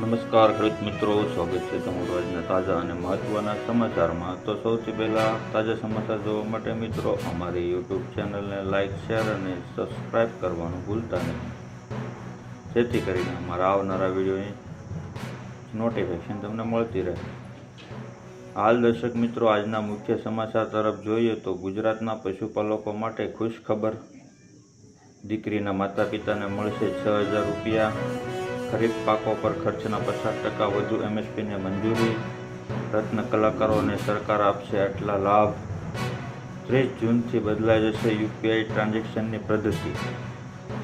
નમસ્કાર ખેડૂત મિત્રો, સ્વાગત છે તમારું આજના તાજા અને મહત્ત્વના સમાચારમાં. તો સૌથી પહેલાં તાજા સમાચાર જોવા માટે મિત્રો, અમારી યુટ્યુબ ચેનલને લાઇક શેર અને સબસ્ક્રાઈબ કરવાનું ભૂલતા નહીં. જેથી કરીને અમારા આવનારા વિડીયોની નોટિફિકેશન તમને મળતી રહે. હાલ દર્શક મિત્રો, આજના મુખ્ય સમાચાર તરફ જોઈએ તો ગુજરાતના પશુપાલકો માટે ખુશ ખબર દીકરીના માતા પિતાને મળશે છ હજાર રૂપિયા. ખરીફ પાકો પર ખર્ચના પચાસ ટકા વધુ એમએસપીને મંજૂરી. રત્ન કલાકારોને સરકાર આપશે આટલા લાભ. ત્રીસ જૂનથી બદલાઈ જશે યુપીઆઈ ટ્રાન્ઝેક્શનની પદ્ધતિ.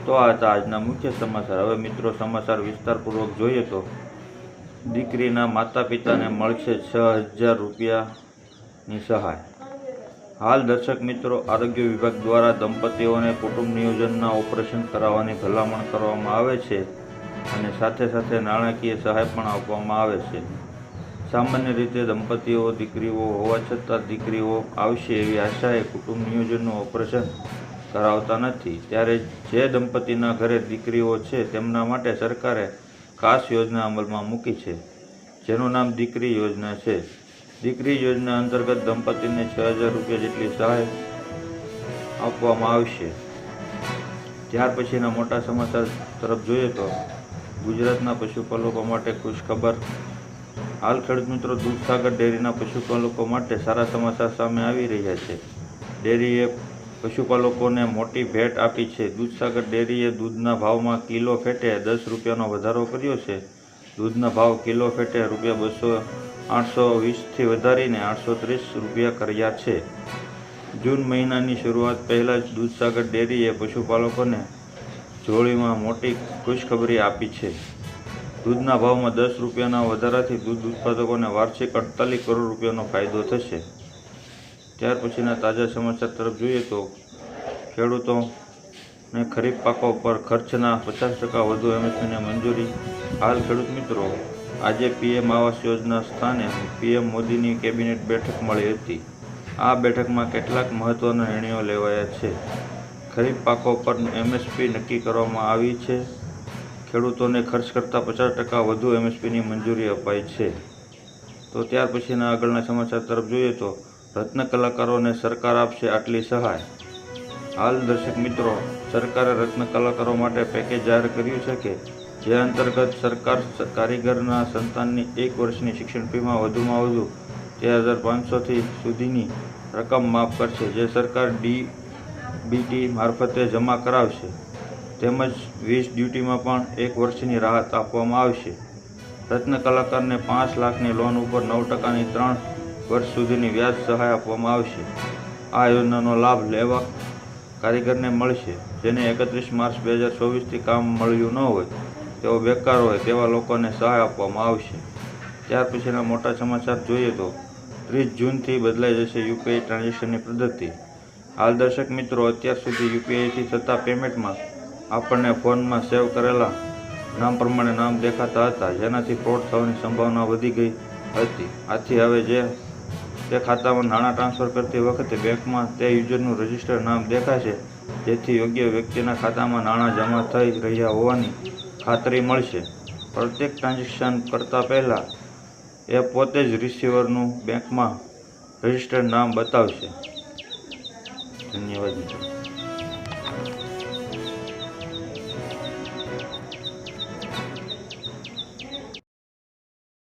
તો આ હતા આજના મુખ્ય સમાચાર. હવે મિત્રો, સમાચાર વિસ્તારપૂર્વક જોઈએ તો દીકરીના માતા પિતાને મળશે છ હજાર રૂપિયાની સહાય. હાલ દર્શક મિત્રો, આરોગ્ય વિભાગ દ્વારા દંપતીઓને કુટુંબ નિયોજનના ઓપરેશન કરાવવાની ભલામણ કરવામાં આવે છે. અને સાથે સાથે નાણાકીય સહાય પણ આપવામાં આવે છે. સામાન્ય રીતે દંપતીઓ, દીકરીઓ હોવા છતાં દીકરીઓ આવશે એવી આશાએ કુટુંબ નિયોજનનું ઓપરેશન કરાવતા નથી. ત્યારે જે દંપતીના ઘરે દીકરીઓ છે, તેમના માટે સરકારે ખાસ યોજના અમલમાં મૂકી છે. જેનું નામ દીકરી યોજના છે. દીકરી યોજના અંતર્ગત દંપતીને છ હજાર રૂપિયા જેટલી સહાય આપવામાં આવશે. ત્યાર પછીના મોટા સમાચાર તરફ જોઈએ તો ગુજરાતના પશુપાલકો માટે ખુશખબર. હાલ ખેડૂત મિત્રો દૂધસાગર ડેરીના પશુપાલકો માટે સારા સમાચાર સામે આવી રહ્યા છે. ડેરીએ પશુપાલકોને મોટી ભેટ આપી છે. દૂધસાગર ડેરીએ દૂધના ભાવમાં કિલો ફેટે દસ રૂપિયાનો વધારો કર્યો છે. દૂધના ભાવ કિલો ફેટે રૂપિયા બસો આઠસો વીસથી વધારીને આઠસો ત્રીસ રૂપિયા કર્યા છે. જૂન મહિનાની શરૂઆત પહેલાં જ દૂધસાગર ડેરીએ પશુપાલકોને જોડીમાં મોટી ખુશખબરી આપી છે. દૂધના ભાવમાં દસ રૂપિયાના વધારાથી દૂધ ઉત્પાદકોને વાર્ષિક અડતાલીસ કરોડ રૂપિયાનો ફાયદો થશે. ત્યાર પછીના તાજા સમાચાર તરફ જોઈએ તો ખેડૂતોને ખરીફ પાકો પર ખર્ચના પચાસ ટકા વધુ એમએસપીને મંજૂરી. હાલ ખેડૂત મિત્રો, આજે પીએમ આવાસ યોજના સ્થાને પીએમ મોદીની કેબિનેટ બેઠક મળી હતી. આ બેઠકમાં કેટલાક મહત્ત્વના નિર્ણયો લેવાયા છે. ખરીફ પાકો પર એમએસપી નક્કી કરવામાં આવી છે. ખેડૂતોને ખર્ચ કરતાં પચાસ ટકા વધુ એમએસપીની મંજૂરી અપાઈ છે. તો ત્યાર પછીના આગળના સમાચાર તરફ જોઈએ તો રત્ન કલાકારોને સરકાર આપશે આટલી સહાય. હાલ દર્શક મિત્રો, સરકારે રત્ન કલાકારો માટે પેકેજ જાહેર કર્યું છે કે જે અંતર્ગત સરકાર કારીગરના સંતાનની એક વર્ષની શિક્ષણ ફીમાં વધુમાં વધુ તેર હજાર પાંચસોથી સુધીની રકમ માફ કરશે. જે સરકાર ડી બીટી મારફતે જમા કરાવશે. તેમજ વીસ ડ્યુટીમાં પણ એક વર્ષની રાહત આપવામાં આવશે. રત્ન કલાકારને પાંચ લાખની લોન ઉપર નવ ટકાની ત્રણ વર્ષ સુધીની વ્યાજ સહાય આપવામાં આવશે. આ યોજનાનો લાભ લેવા કારીગરને મળશે, જેને એકત્રીસ માર્ચ બે હજાર ચોવીસથી કામ મળ્યું ન હોય તેઓ બેકાર હોય તેવા લોકોને સહાય આપવામાં આવશે. ત્યાર પછીના મોટા સમાચાર જોઈએ તો ત્રીસ જૂનથી બદલાઈ જશે યુપીઆઈ ટ્રાન્ઝેક્શનની પદ્ધતિ. હાલ દર્શક મિત્રો, અત્યાર સુધી યુપીઆઈથી થતા પેમેન્ટમાં આપણને ફોનમાં સેવ કરેલા નામ પ્રમાણે નામ દેખાતા હતા. જેનાથી ફ્રોડ થવાની સંભાવના વધી ગઈ હતી. આથી હવે જે તે ખાતામાં નાણાં ટ્રાન્સફર કરતી વખતે બેંકમાં તે યુઝરનું રજિસ્ટર નામ દેખાશે. જેથી યોગ્ય વ્યક્તિના ખાતામાં નાણાં જમા થઈ રહ્યા હોવાની ખાતરી મળશે. પ્રત્યેક ટ્રાન્ઝેક્શન કરતાં પહેલાં એ પોતે જ રિસીવરનું બેંકમાં રજિસ્ટર્ડ નામ બતાવશે. ધન્યવાદ મિત્રો